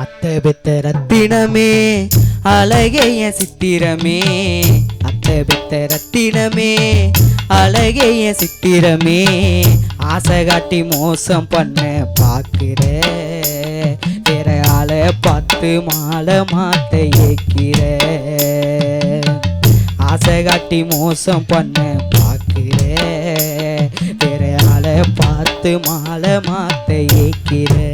அத்தை பெத்த ரத்தினமே அழகைய சித்திரமே. அத்தை பெத்த ரத்தினமே அழகைய சித்திரமே. ஆசை காட்டி மோசம் பண்ண பார்க்கிற வேற ஆளை பார்த்து மாலை மாத்த ஏக்கிற. ஆசை காட்டி மோசம் பண்ண பார்க்கிற வேற ஆளை பார்த்து மாலை மாத்த ஏக்கிற.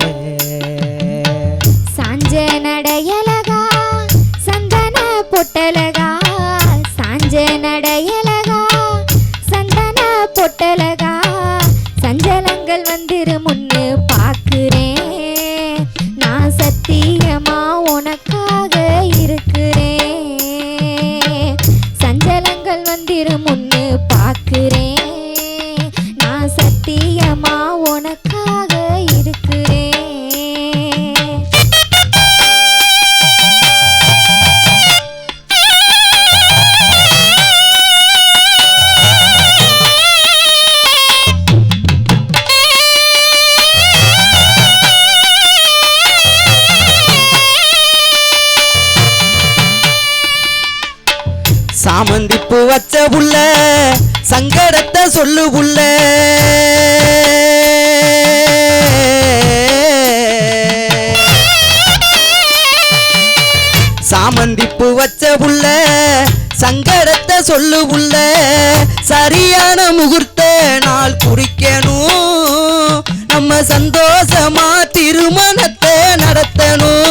சஞ்சலங்கள் புள்ள சங்கடத்தை சொல்லு புள்ள. சாமந்திப்பு வச்ச புள்ள சங்கடத்தை சொல்லு புள்ள. சரியான முகூர்த்த நாள் குறிக்கணும். நம்ம சந்தோஷமா திருமணத்தை நடத்தணும்.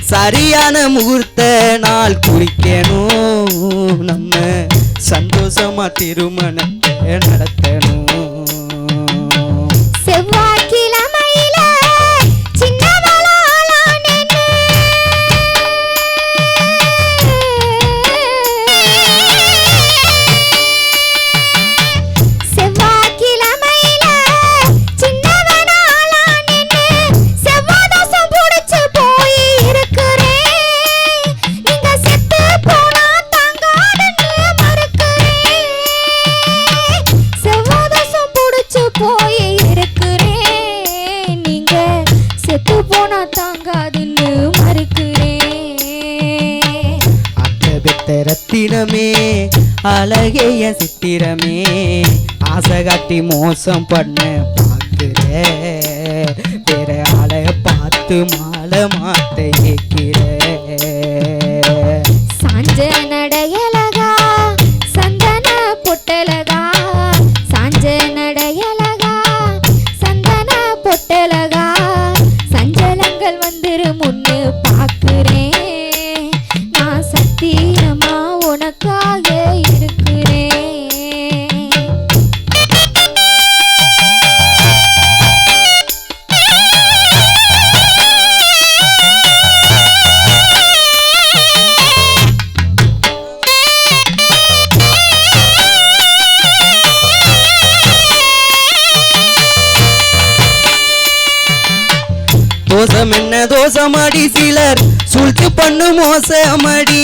சரியான முகூர்த்த நாள் குறிக்கணும். சந்தோஷமா திருமணத்தை நடத்தணும். சித்திரமே அழகைய சித்திரமே. ஆசை காட்டி மோசம் பண்ண பார்க்கிற வேற ஆளை பார்த்து மாலை மாத்தையே உனக்காக இருக்கிறேன். தோசம் என்ன தோசமாடி சிலர் சுழ்த்து பண்ணு மோசமடி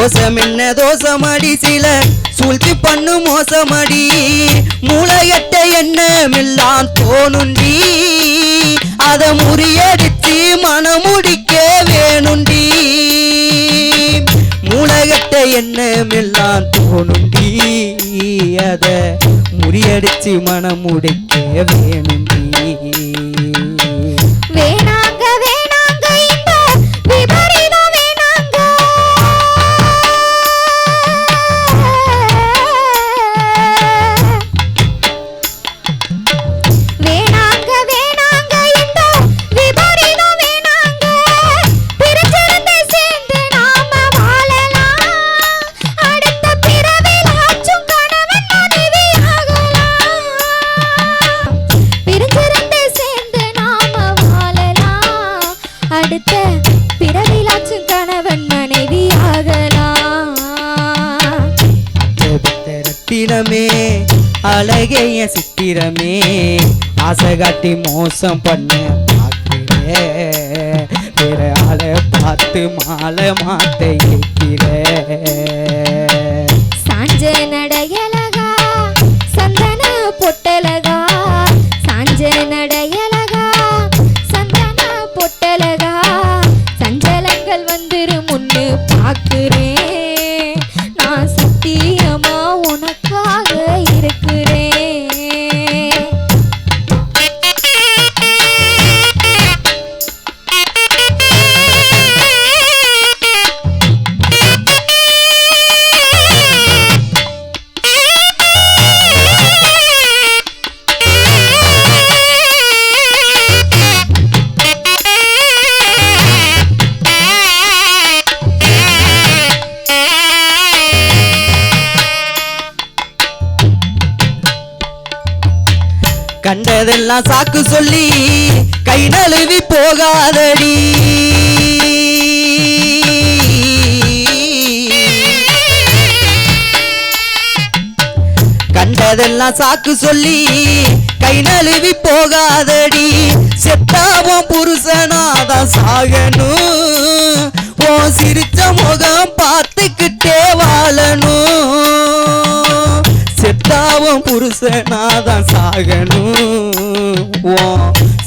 தோசம் என்ன தோசமடி சில? சூழ்த்தி பண்ணு மோசமடி. மூளையட்ட எண்ணமெல்லாம் தோணுண்டி. அதை முறியடிச்சு மனமுடிக்க வேணுண்டி. மூளைகட்ட எண்ணமெல்லாம் தோணுண்டி. அதை முறியடிச்சு மனமுடிக்க வேணுண்டி. அழகைய சித்திரமே. ஆசை காட்டி மோசம் பண்ண பார்க்கிற வேற ஆளை பார்த்து மாலை மாத்த கேட்கிற சாஞ்ச எல்லாம் சாக்கு சொல்லி கை நழுவி போகாதடி. கண்டதெல்லாம் சாக்கு சொல்லி கை நழுவி போகாதடி. செத்தாவும் புருஷனாதான் சாகணும் ஓ சிரிச்ச முகம் பார்த்துக்கிட்டே வாழணும் செத்தாவும் புருஷனாதான் சாகணும்.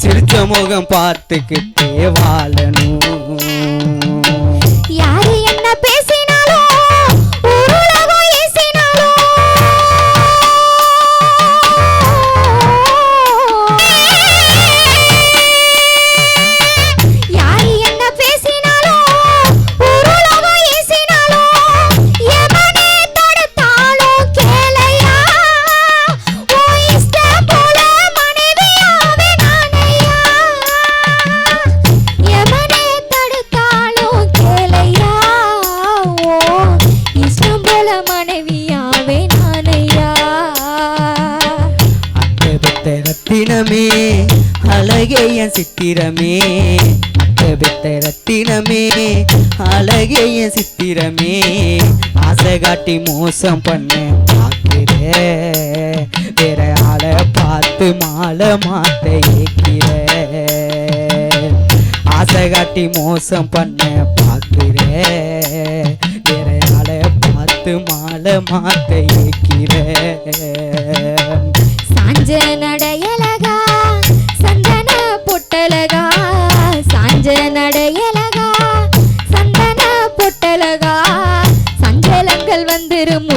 சிரிச்ச முகம் பார்த்துக்கிட்டே வாழணும். ரத்தினமே அழகேய சித்திரமே. பெத்த ரத்தினமே அழகேய சித்திரமே. ஆசை காட்டி மோசம் பண்ண பார்க்கிற வேற ஆளை பார்த்து மாலை மாத்த ஏக்கிற. ஆசை காட்டி மோசம் பண்ண பார்க்கிற வேற ஆளை பார்த்து மாலை மாத்த ஏக்கிற. சாஞ்ச நடை Esperamos.